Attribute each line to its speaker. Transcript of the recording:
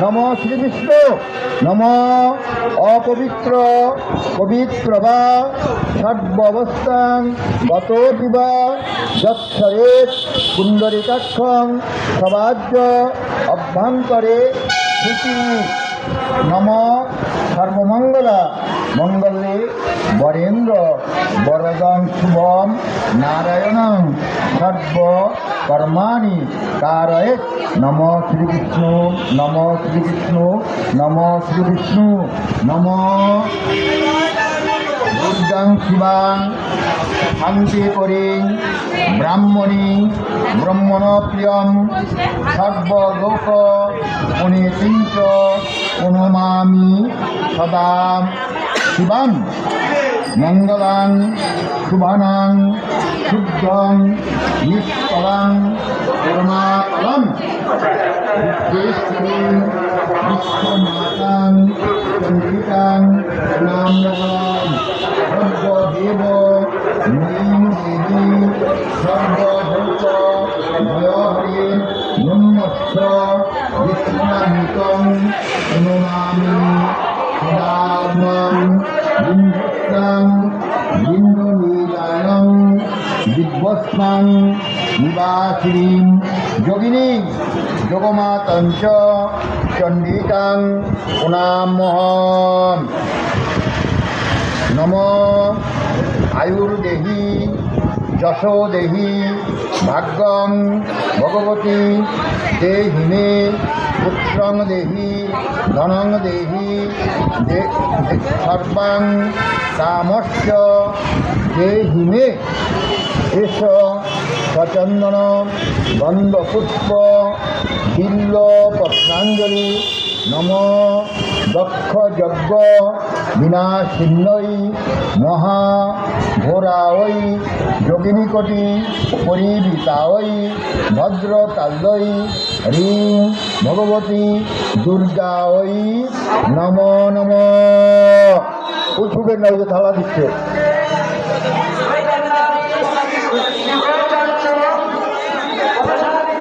Speaker 1: নম শ্রীবিষ্ণু নম অপবিত্র পবিত্র বা সর্বাবস্থান গত পিবা যৎসরেত কুণ্ডরিকাক্ষং সবাজ্য অভ্যন্তরে নম সর্বমঙ্গলা মঙ্গলে বরেন্দ্র বরদং শুভম, নারায়ণং সর্ব কর্মাণি কারয়েত নম শ্রীবিষ্ণু নম শ্রীবিষ্ণু নম শ্রীবিষ্ণু নম। দুর্গাং শিবাং, শান্তি করিং ব্রাহ্মণী, ব্রহ্মণ প্রিয়ম সর্বলোক পুনিতিঞ্চ অনুমামি সদা শিবাম মঙ্গলাং শুভানাং শুদ্ধং নিষ্কলাং বিশ্বশ্রীং বিশ্বমাতাং, চন্দ্রিকাং নামনগরম সর্বদেব নৈম দেবী, সর্বভূত, ভয়হরি ব্রহ্মস্ব বিষ্ণামিকং অনুমামি সদাত্মং দিব্যস্মাং নিবাসিনীং যোগিনী যোগমাতঞ্চ চণ্ডিকাং পুনামহম নম আয়ুর্দেহি যশো দেহি ভাগ্যং ভগবতী দেহি মে পুত্রং দেহি ধনং দেহি সর্বাং কামস্য দেহি মে এস, সচন্দন গন্ধপুষ্প বিল্ল, পত্রাঞ্জলি, নম দক্ষ যজ্ঞ বিনাশিন্নই মহা ঘোরাওই, যোগিনীকটি পরিবৃতাওই ভদ্রকাল্যই হ্রিং ভগবতী দুর্গাওই, নম নম। উঠুবেন না ওই যে থালা দিচ্ছে।